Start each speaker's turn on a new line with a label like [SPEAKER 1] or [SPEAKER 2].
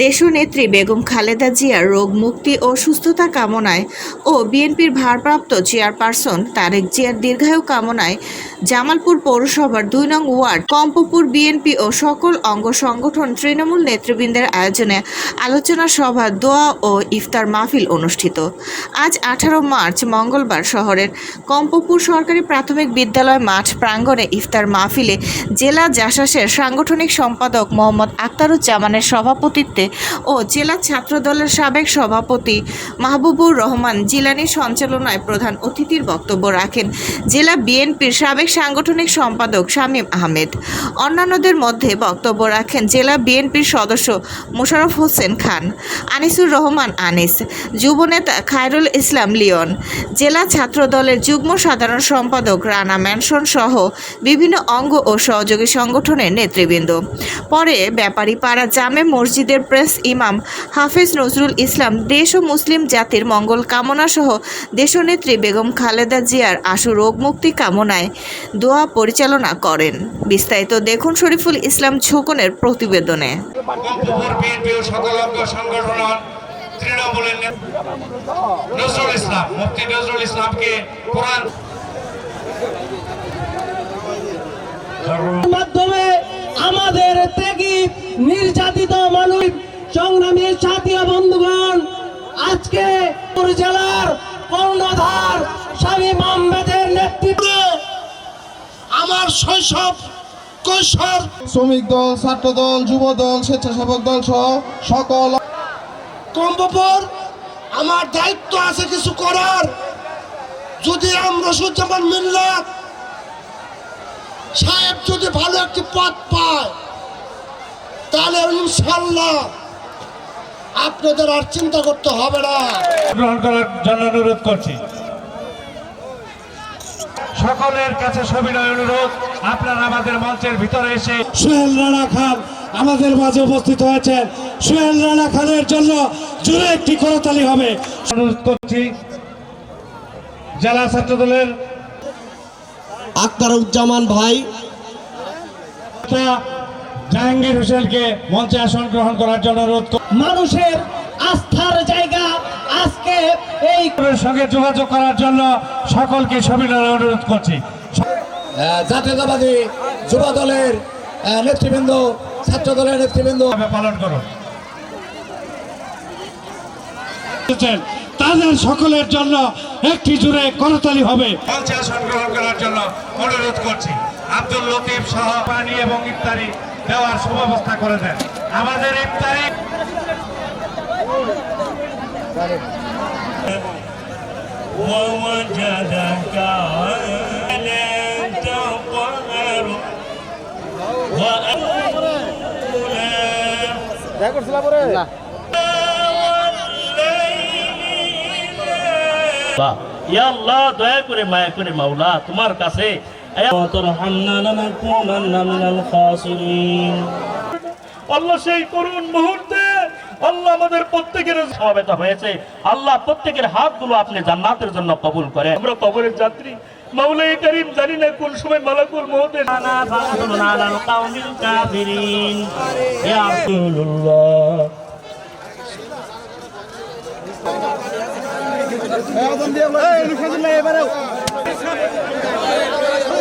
[SPEAKER 1] দেশনেত্রী বেগম খালেদা জিয়ার রোগ মুক্তি ও সুস্থতা কামনায় ও বিএনপির ভারপ্রাপ্ত চেয়ারপারসন তারেক জিয়ার দীর্ঘায়ু কামনায় জামালপুর পৌরসভার দুই নং ওয়ার্ড কম্পপুর বিএনপি ও সকল অঙ্গ সংগঠন তৃণমূল নেতৃবৃন্দের আয়োজনে আলোচনা সভা, দোয়া ও ইফতার মাহফিল অনুষ্ঠিত। আজ আঠারো মার্চ, মঙ্গলবার শহরের কম্পপুর সরকারি প্রাথমিক বিদ্যালয় মাঠ প্রাঙ্গণে ইফতার মাহফিলে জেলা জাসাসের সাংগঠনিক সম্পাদক মোহাম্মদ আক্তারুজ্জামানের সভাপতিত্বে ও জেলা ছাত্রদলের সাবেক সভাপতি মাহবুবুর রহমান জিলানির সঞ্চালনায় প্রধান অতিথির বক্তব্য রাখেন। জেলা বিএনপির সাবেক সাংগঠনিক সম্পাদক শামীম আহমেদ। অন্যান্যদের মধ্যে বক্তব্য রাখেন জেলা বিএনপির সদস্য মোশাররফ হোসেন খান, আনিসুর রহমান আনিস যুবনেতা খায়রুল ইসলাম লিওন, জেলা ছাত্রদলের যুগ্ম সাধারণ সম্পাদক রানা ম্যানসন সহ বিভিন্ন অঙ্গ ও সহযোগী সংগঠনের নেতৃবৃন্দ। পরে ব্যাপারীপাড়া জামে মসজিদের প্রেস ইমাম হাফেজ নজরুল ইসলাম দেশ ও মুসলিম জাতির মঙ্গল কামনা সহ দেশনেত্রী বেগম খালেদা জিয়ার আশু রোগ মুক্তি কামনায় দোয়া পরিচালনা করেন। বিস্তারিত দেখুন শরীফুল ইসলাম ছোকনের প্রতিবেদনে।
[SPEAKER 2] মাধ্যমে নির্যাতিত মানুষ সংগ্রামী জাতীয় বন্ধুগণ আজকে জেলার কর্ণধার স্বামী আহমেদের নেতৃত্বে আমার শৈশব কৈশোর
[SPEAKER 3] শ্রমিক দল ছাত্র দল যুব দল স্বেচ্ছাসেবক দল সহ সকল
[SPEAKER 2] কম্পপুর আমার দায়িত্ব আছে কিছু করার। যদি আমরা সুজ্জামান মিল্লাত সাহেব যদি ভালো একটি পথ পায় তাহলে ইনশাল্লাহ আপনাদের আর চিন্তা করতে হবে না।
[SPEAKER 4] গ্রহণ করার জন্য অনুরোধ করছি। সকলের কাছে সবিনয় অনুরোধ আপনারা আমাদের মঞ্চের ভিতরে এসে
[SPEAKER 5] সোহেল রানা খান আমাদের মাঝে উপস্থিত হয়েছেন। সোহেল রানা খানের জন্য জুড়ে একটি করতালি হবে।
[SPEAKER 4] অনুরোধ করছি জেলা ছাত্র দলের
[SPEAKER 2] আক্তারুজ্জামান ভাই।
[SPEAKER 4] জাহাঙ্গীর হোসেনকে মঞ্চে আসন গ্রহণ করার জন্য অনুরোধ।
[SPEAKER 2] মানুষের আস্থার জায়গা আজকে এই
[SPEAKER 4] সঙ্গে যোগাযোগ করার জন্য সকলকে সবিনয় অনুরোধ করছি
[SPEAKER 2] জাতীয়তাবাদী যুব দলের নেতৃবৃন্দ ছাত্র দলের নেতৃবৃন্দ
[SPEAKER 4] পালন করুন।
[SPEAKER 5] তাদের সকলের জন্য একটি জুড়ে করতালি হবে
[SPEAKER 4] মঞ্চে আসন গ্রহণ করার জন্য অনুরোধ করছি আব্দুল লতিফ সহ পানি এবং ইফতারি দেওয়ার সুব্যবস্থা করে দেন আমাদের ইফতারি ووجدك عائلا تقهر وأولى
[SPEAKER 6] আল্লাহ ইয়া আল্লাহ দয়া করে মায়া করে মাওলা তোমার কাছে আল্লাহ সেই করুণ মুহূর্তে আল্লাহ আমাদের প্রত্যেকের সমাবেত হয়েছে। আল্লাহ প্রত্যেকের হাতগুলো আপনি জান্নাতের জন্য কবুল করে আমরা কবরের যাত্রী। মাওলাই করিম জানি না কোন সময় মালাকুল ইয়া রাসূলুল্লাহ।